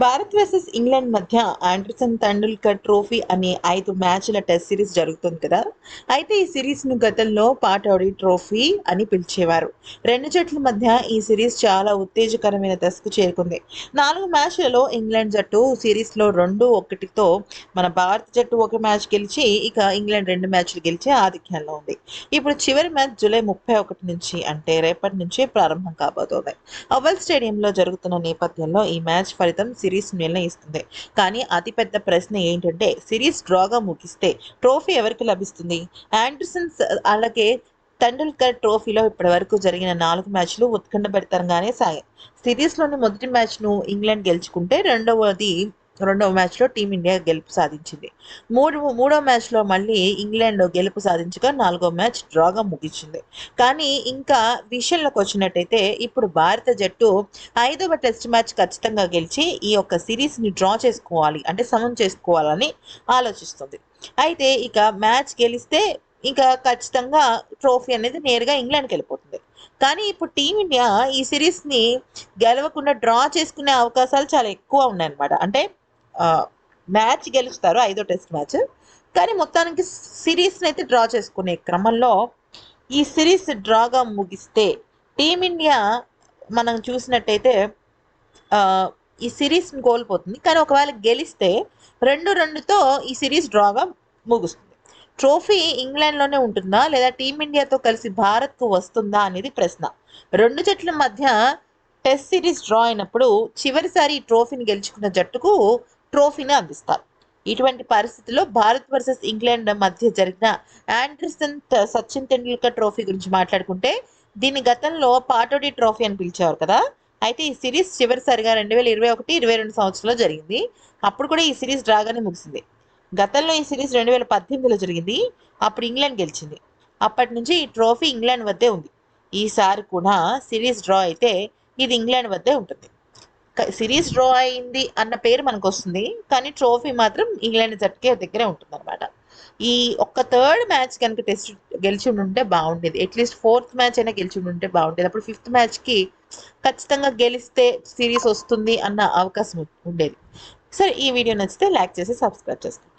Bharat versus England మధ్య Anderson Tendulkar trophy అనే ఐదు మ్యాచ్ల టెస్ట్ సిరీస్ జరుగుతుంది కదా. అయితే ఈ సిరీస్ను గతంలో పాటౌడి ట్రోఫీ అని పిలిచేవారు. రెండు జట్ల మధ్య ఈ సిరీస్ చాలా ఉత్తేజకరమైన దశకు చేరుకుంది. నాలుగు మ్యాచ్లలో ఇంగ్లాండ్ జట్టు సిరీస్లో రెండు ఒకటితో మన భారత జట్టు ఒక మ్యాచ్ గెలిచి ఇక ఇంగ్లాండ్ రెండు మ్యాచ్లు గెలిచి ఆధిక్యంలో ఉంది. ఇప్పుడు చివరి మ్యాచ్ జూలై ముప్పై ఒకటి నుంచి అంటే రేపటి నుంచి ప్రారంభం కాబోతోంది. అవల్ స్టేడియంలో జరుగుతున్న నేపథ్యంలో ఈ మ్యాచ్ ఫలితం సిరీస్ నిర్ణయిస్తుంది. కానీ అతిపెద్ద ప్రశ్న ఏంటంటే సిరీస్ డ్రాగా ముగిస్తే ట్రోఫీ ఎవరికి లభిస్తుంది? ఆండర్సన్ అలాగే టెండూల్కర్ ట్రోఫీలో ఇప్పటివరకు జరిగిన నాలుగు మ్యాచ్లు ఉత్కంఠభరితంగానే సాగాయి. సిరీస్లోని మొదటి మ్యాచ్ను ఇంగ్లాండ్ గెలుచుకుంటే రెండవది రెండవ మ్యాచ్లో టీమిండియా గెలుపు సాధించింది. మూడు మూడో మ్యాచ్లో మళ్ళీ ఇంగ్లాండ్ గెలుపు సాధించగా నాలుగో మ్యాచ్ డ్రాగా ముగిసింది. కానీ ఇంకా విషయంలోకి వచ్చినట్టయితే ఇప్పుడు భారత జట్టు ఐదవ టెస్ట్ మ్యాచ్ ఖచ్చితంగా గెలిచి ఈ యొక్క సిరీస్ని డ్రా చేసుకోవాలి అంటే సమం చేసుకోవాలని ఆలోచిస్తుంది. అయితే ఇక మ్యాచ్ గెలిస్తే ఇంకా ఖచ్చితంగా ట్రోఫీ అనేది నేరుగా ఇంగ్లాండ్కి వెళ్ళిపోతుంది. కానీ ఇప్పుడు టీమిండియా ఈ సిరీస్ని గెలవకుండా డ్రా చేసుకునే అవకాశాలు చాలా ఎక్కువ ఉన్నాయన్నమాట. అంటే మ్యాచ్ గెలుస్తారు ఐదో టెస్ట్ మ్యాచ్. కానీ మొత్తానికి సిరీస్ని అయితే డ్రా చేసుకునే క్రమంలో ఈ సిరీస్ డ్రాగా ముగిస్తే టీమిండియా మనం చూసినట్టయితే ఈ సిరీస్ని కోల్పోతుంది. కానీ ఒకవేళ గెలిస్తే రెండు రెండుతో ఈ సిరీస్ డ్రాగా ముగుస్తుంది. ట్రోఫీ ఇంగ్లాండ్లోనే ఉంటుందా? లేదా టీమిండియాతో కలిసి భారత్కు వస్తుందా అనేది ప్రశ్న. రెండు జట్ల మధ్య టెస్ట్ సిరీస్ డ్రా అయినప్పుడు చివరిసారి ఈ ట్రోఫీని గెలుచుకున్న జట్టుకు ట్రోఫీని అందిస్తారు. ఇటువంటి పరిస్థితుల్లో భారత్ వర్సెస్ ఇంగ్లాండ్ మధ్య జరిగిన ఆండర్సన్ సచిన్ టెండూల్కర్ ట్రోఫీ గురించి మాట్లాడుకుంటే దీన్ని గతంలో పాటోడి ట్రోఫీ అని పిలిచేవారు కదా? అయితే ఈ సిరీస్ చివరిసారిగా రెండు వేల ఇరవై ఒకటి ఇరవై రెండు సంవత్సరంలో జరిగింది. అప్పుడు కూడా ఈ సిరీస్ డ్రాగానే ముగిసింది. గతంలో ఈ సిరీస్ రెండు వేల పద్దెనిమిదిలో జరిగింది. అప్పుడు ఇంగ్లాండ్ గెలిచింది. అప్పటి నుంచి ఈ ట్రోఫీ ఇంగ్లాండ్ వద్దే ఉంది. ఈసారి కూడా సిరీస్ డ్రా అయితే ఇది ఇంగ్లాండ్ వద్దే ఉంటుంది. సిరీస్ డ్రా అయింది అన్న పేరు మనకు వస్తుంది కానీ ట్రోఫీ మాత్రం ఇంగ్లాండ్ జట్టుకే దగ్గరే ఉంటుంది అనమాట ఈ ఒక్క థర్డ్ మ్యాచ్ కనుక టెస్ట్ గెలిచి ఉంటే బాగుండేది. అట్లీస్ట్ ఫోర్త్ మ్యాచ్ అయినా గెలిచి ఉంటే బాగుండేది. అప్పుడు ఫిఫ్త్ మ్యాచ్కి ఖచ్చితంగా గెలిస్తే సిరీస్ వస్తుంది అన్న అవకాశం ఉండేది. సరే ఈ వీడియో నచ్చితే లైక్ చేసి సబ్స్క్రైబ్ చేసుకోండి.